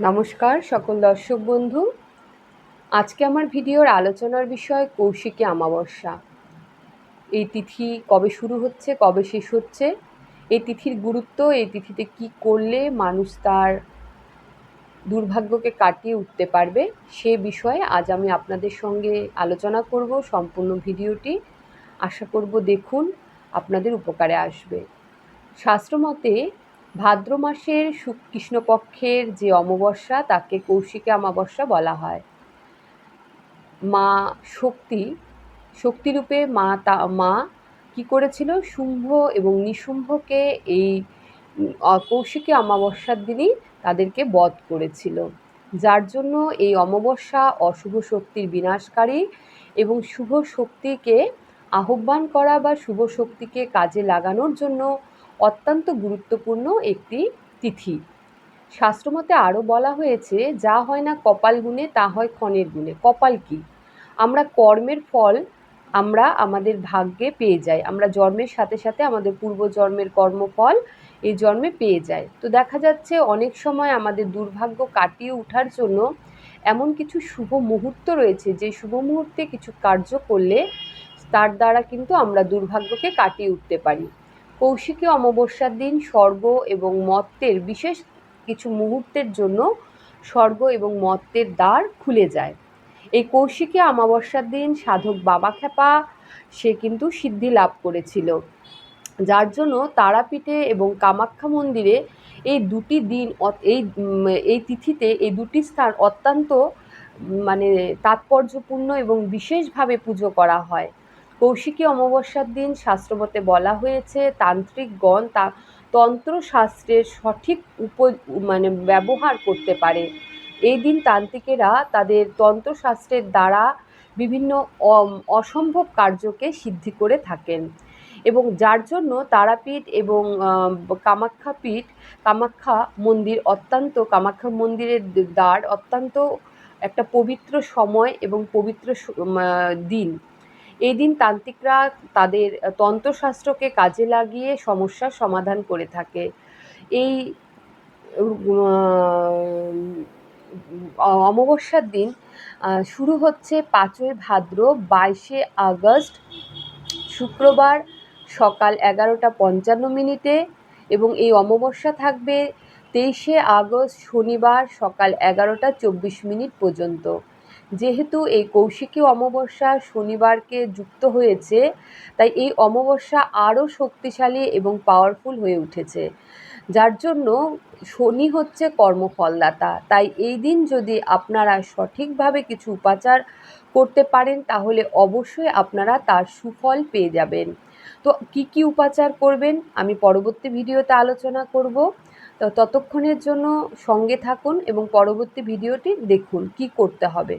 নমস্কার সকল দর্শক বন্ধু। আজকে আমার ভিডিওর আলোচনার বিষয় কৌশিকী অমাবস্যা। এই তিথি কবে শুরু হচ্ছে, কবে শেষ হচ্ছে, এই তিথির গুরুত্ব, এই তিথিতে কি করলে মানুষ তার দুর্ভাগ্যকে কাটিয়ে উঠতে পারবে, সে বিষয়ে আজ আমি আপনাদের সঙ্গে আলোচনা করব, সম্পূর্ণ ভিডিওটি। আশা করব দেখুন, আপনাদের উপকারে আসবে। শাস্ত্রমতে ভাদ্র মাসের কৃষ্ণপক্ষের যে অমাবস্যা, তাকে কৌশিকী অমাবস্যা বলা হয়। মা শক্তি, শক্তিরূপে মা তা, মা কী করেছিল? শুম্ভ এবং নিশুম্ভকে এই কৌশিকী অমাবস্যার দিনই তাদেরকে বধ করেছিল। যার জন্য এই অমাবস্যা অশুভ শক্তির বিনাশকারী এবং শুভ শক্তিকে আহ্বান করা বা শুভ শক্তিকে কাজে লাগানোর জন্য অত্যন্ত গুরুত্বপূর্ণ একটি তিথি। শাস্ত্রমতে আরও বলা হয়েছে, যা হয় না কপাল গুণে, তা হয় ক্ষণের গুণে। কপাল কি? আমরা কর্মের ফল আমরা আমাদের ভাগ্যে পেয়ে যাই। আমরা জন্মের সাথে সাথে আমাদের পূর্বজন্মের কর্মফল এই জন্মে পেয়ে যায় তো দেখা যাচ্ছে অনেক সময় আমাদের দুর্ভাগ্য কাটিয়ে ওঠার জন্য এমন কিছু শুভ মুহূর্ত রয়েছে, যে শুভ মুহূর্তে কিছু কার্য করলে তার দ্বারা কিন্তু আমরা দুর্ভাগ্যকে কাটিয়ে উঠতে পারি। কৌশিকী অমাবস্যার দিন স্বর্গ এবং মত্তের বিশেষ কিছু মুহূর্তের জন্য স্বর্গ এবং মত্তের দ্বার খুলে যায়। এই কৌশিকী অমাবস্যার দিন সাধক বাবা খেপা সে কিন্তু সিদ্ধি লাভ করেছিল। যার জন্য তারাপীঠে এবং কামাখ্যা মন্দিরে এই দুটি দিন এই এই তিথিতে এই দুটি স্থান অত্যন্ত মানে তাৎপর্যপূর্ণ এবং বিশেষভাবে পুজো করা হয়। কৌশিকী অমাবস্যার দিন শাস্ত্রমতে বলা হয়েছে তান্ত্রিকগণ তা তন্ত্রশাস্ত্রের সঠিক উপ মানে ব্যবহার করতে পারে। এই দিন তান্ত্রিকেরা তাদের তন্ত্রশাস্ত্রের দ্বারা বিভিন্ন অসম্ভব কার্যকে সিদ্ধি করে থাকেন এবং যার জন্য তারাপীঠ এবং কামাখ্যা পীঠ কামাখ্যা মন্দির অত্যন্ত, কামাখ্যা মন্দিরের দ্বার অত্যন্ত একটা পবিত্র সময় এবং পবিত্র দিন। এই দিন তান্ত্রিকরা তাদের তন্ত্রশাস্ত্রকে কাজে লাগিয়ে সমস্যার সমাধান করে থাকে। এই অমাবস্যার দিন শুরু হচ্ছে পাঁচই ভাদ্র বাইশে আগস্ট, শুক্রবার সকাল এগারোটা পঞ্চান্ন মিনিটে এবং এই অমাবস্যা থাকবে তেইশে আগস্ট শনিবার সকাল এগারোটা চব্বিশ মিনিট পর্যন্ত। যেহেতু এই কৌশিকী অমাবস্যা শনিবারকে যুক্ত হয়েছে, তাই এই অমাবস্যা আরও শক্তিশালী এবং পাওয়ারফুল হয়ে উঠেছে। যার জন্য শনি হচ্ছে কর্মফলদাতা। তাই এই দিন যদি আপনারা সঠিকভাবে কিছু উপাচার করতে পারেন, তাহলে অবশ্যই আপনারা তার সুফল পেয়ে যাবেন। তো কি কি উপাচার করবেন, আমি পরবর্তী ভিডিওতে আলোচনা করব। তো ততক্ষণের জন্য সঙ্গে থাকুন এবং পরবর্তী ভিডিওটি দেখুন, কি করতে হবে।